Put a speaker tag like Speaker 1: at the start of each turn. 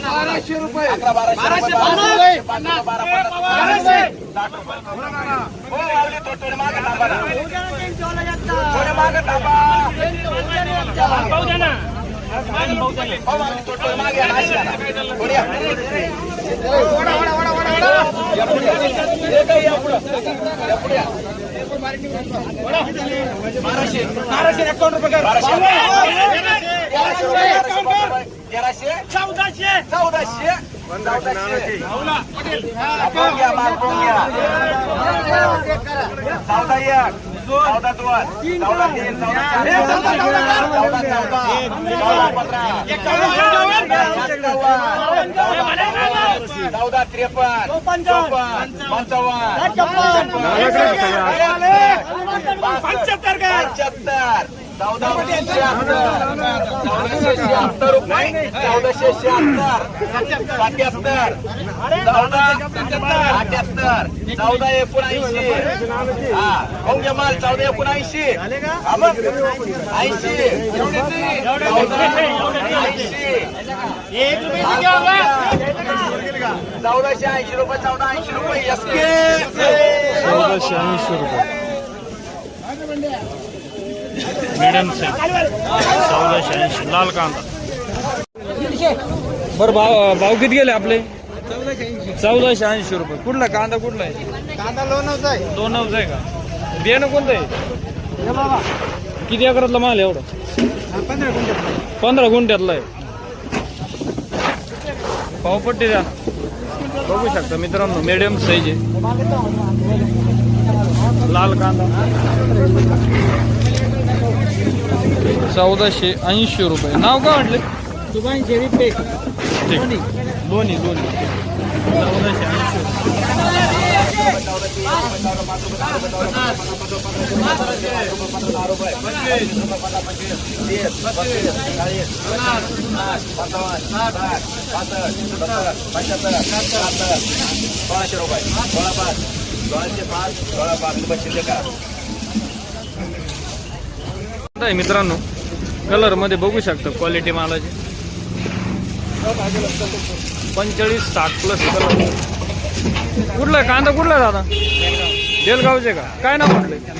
Speaker 1: बाराशे रुपये बाराशे आपण घ्या माल पाहून घ्या चौदा एक चौदा दोन चौदा तीन चौदा चार चौदा चौदा चौदा चौदा चौदा त्रेपन्न चौपन्न पंचावन्न पंच्याहत्तर चौदा चौदाशे शहात्तर रुपये. चौदाशे शहात्तर. सत्याहत्तर. चौदा अठ्याहत्तर चौदा एकोणऐंशी. हा कोणत्या माल चौदा एकोणऐंशी. ऐंशी. चौदा ऐंशी. चौदाशे ऐंशी रुपये चौदा ऐंशी रुपये. एस
Speaker 2: चौदाशे ऐंशी रुपये. मिडियम साईज चौदाशे ऐंशी लाल कांदा. बरं भाव भाव किती गेले आपले? चौदाशे ऐंशी. रुपये. कुठला कांदा कुठला आहे?
Speaker 3: कांदा लोणवचा आहे.
Speaker 2: दोन नवच आहे का? बियाणं कोणतं आहे? किती एकरातला माल आहे एवढं?
Speaker 3: पंधरा गुंठे
Speaker 2: पंधरा गुंठ्यातला आहे. पावपट्टी द्या. बघू शकता मित्रांनो मिडियम साईज आहे. लाल कांदा. चौदाशे ऐंशी रुपये नाव काय म्हटले
Speaker 3: दुकान शेरी पेक
Speaker 2: ठीक दोन्ही दोन्ही चौदाशे ऐंशी रुपये.
Speaker 1: सोळाशे रुपये सोळा पाच सोळाशे पाच सोळा पाच रुपये शिल्लक
Speaker 2: मित्रांनो कलरमध्ये बघू शकता क्वालिटी मालाची. पंचेचाळीस साठ प्लस कलर कुठला कांदा कुठला आहे दादा? बेलगावचे का? काय नाव म्हटलं